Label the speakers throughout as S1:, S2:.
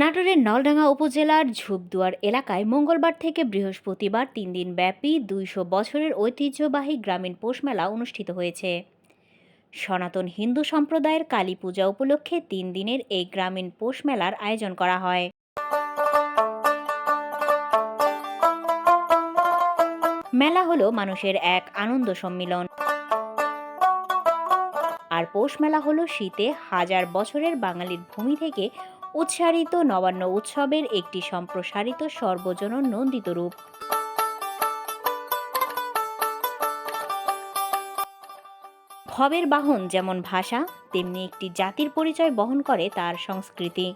S1: নাটোরের নলডাঙ্গা উপজেলার ঝুপদুয়ার এলাকায় মঙ্গলবার থেকে বৃহস্পতিবার তিন দিন ব্যাপী দুইশো বছরের ঐতিহ্যবাহী গ্রামীণ পৌষ মেলা অনুষ্ঠিত হয়েছে। সনাতন হিন্দু সম্প্রদায়ের কালী পূজা উপলক্ষে তিন দিনের এই গ্রামীণ পৌষ মেলার আয়োজন করা হয়। মেলা হলো মানুষের এক আনন্দ সম্মিলন। আর পৌষ মেলা হলো শীতে হাজার বছরের বাঙালির ভূমি থেকে উৎসারিত নবান্ন উৎসবের একটি সম্প্রসারিত সর্বজনন নন্দিত রূপ। ভবের বাহন যেমন ভাষা, তেমনি একটি জাতির পরিচয় বহন করে তার সংস্কৃতি।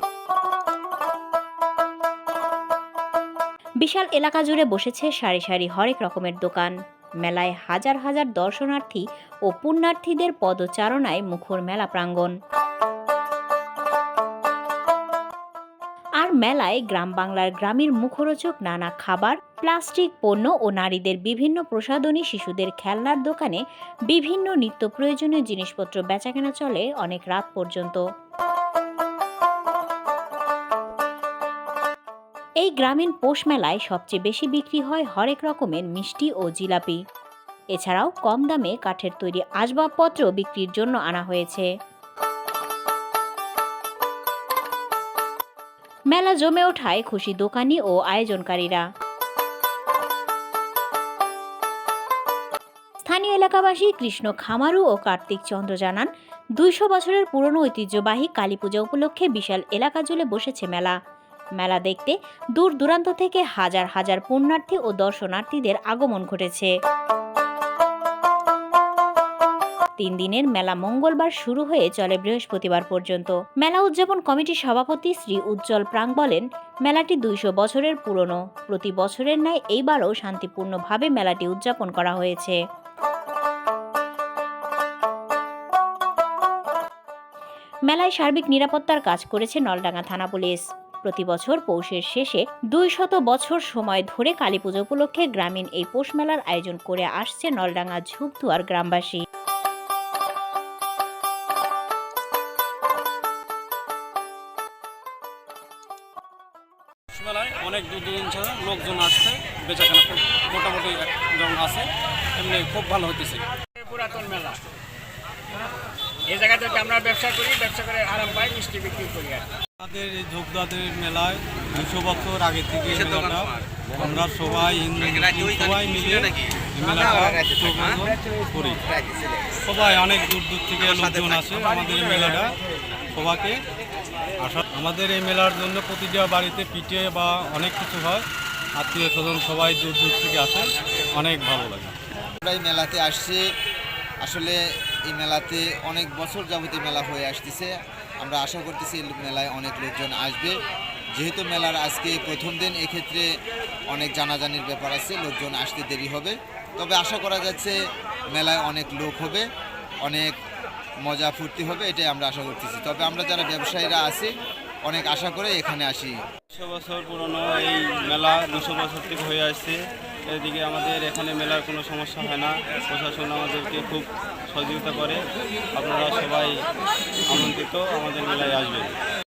S1: বিশাল এলাকা জুড়ে বসেছে সারি সারি হরেক রকমের দোকান। মেলায় হাজার হাজার দর্শনার্থী ও পুণ্যার্থীদের পদচারণায় মুখর মেলা প্রাঙ্গণ। আর মেলায় গ্রাম বাংলার গ্রামের মুখরোচক নানা খাবার, প্লাস্টিক পণ্য ও নারীদের বিভিন্ন প্রসাধনী শিশুদের খেলনার দোকানে বিভিন্ন নিত্য প্রয়োজনীয় জিনিসপত্র বেচাকেনা চলে অনেক রাত পর্যন্ত। এই গ্রামীণ পোষ মেলায় সবচেয়ে বেশি বিক্রি হয় হরেক রকমের মিষ্টি ও জিলাপি। এছাড়াও কম দামে কাঠের তৈরি আসবাবপত্র বিক্রির জন্য আনা হয়েছে। মেলা জমে ওঠায় খুশি দোকানি ও আয়োজনকারীরা। স্থানীয় এলাকাবাসী কৃষ্ণ খামারু ও কার্তিক চন্দ্র জানান, দুইশো বছরের পুরনো ঐতিহ্যবাহী কালী পূজা উপলক্ষে বিশাল এলাকা জুড়ে বসেছে মেলা। মেলা দেখতে দূর দূরান্ত থেকে হাজার হাজার পুণ্যার্থী ও দর্শনার্থীদের আগমন ঘটেছে। তিন দিনের মেলা মঙ্গলবার শুরু হয়ে চলে বৃহস্পতিবার পর্যন্ত। মেলা উদযাপন কমিটির সভাপতি শ্রী উজ্জ্বল প্রাং বলেন, মেলাটি দুইশো বছরের পুরনো। প্রতি বছরের ন্যায় এইবারও শান্তিপূর্ণভাবে মেলাটি উদযাপন করা হয়েছে। মেলায় সার্বিক নিরাপত্তার কাজ করেছে নলডাঙ্গা থানা পুলিশ। প্রতি বছর পৌষের শেষে দুই শত বছর সময় ধরে কালী পুজো উপলক্ষে গ্রামীণ এই পৌষ মেলার আয়োজন করে আসছে নলডাঙ্গা ঝুপদুয়ার গ্রামবাসী।
S2: মেলায় অনেক দূর দূরান্ত ছাড়া লোকজন আসছে বেচাকেনা খুব মোটামুটি যেমন আছে এমনি খুব ভালো হতেছে
S3: পুরাতন মেলা। এই জায়গা থেকে আমরা ব্যবসা করি ব্যবসা করে আরাম পাই মিষ্টি বিক্রি করি আর
S2: আমাদের এই যোগদাদের মেলায় দুশো বছর আগে থেকে মেলাটা। আমরা সবাই হিন্দু সবাই মিলে করি সবাই অনেক দূর দূর থেকে লোকজন আসে আমাদের এই মেলাটা সবাইকে আসা আমাদের এই মেলার জন্য প্রতিটা বাড়িতে পিঠে বা অনেক কিছু হয়। আত্মীয় স্বজন সবাই দূর দূর থেকে আসে অনেক ভালো লাগে।
S4: আমরা এই মেলাতে আসছি। আসলে এই মেলাতে অনেক বছর যাবতীয় মেলা হয়ে আসতেছে। আমরা আশা করতেছি এই মেলায় অনেক লোকজন আসবে। যেহেতু মেলার আজকে প্রথম দিন এক্ষেত্রে অনেক জানাজানির ব্যাপার আছে লোকজন আসতে দেরি হবে। তবে আশা করা যাচ্ছে মেলায় অনেক লোক হবে, অনেক মজা ফুর্তি হবে, এটাই আমরা আশা করতেছি। তবে আমরা যারা ব্যবসায়ীরা আছি, অনেক আশা করে এখানে আসি।
S2: দুশো বছর পুরনো এই মেলা, দুশো বছর থেকে হয়ে আসছে। এদিকে আমাদের এখানে মেলার কোনো সমস্যা হয় না। প্রশাসন আমাদেরকে খুব সহযোগিতা করে। আপনারা সবাই আমন্ত্রিত আমাদের মেলায় আসবেন।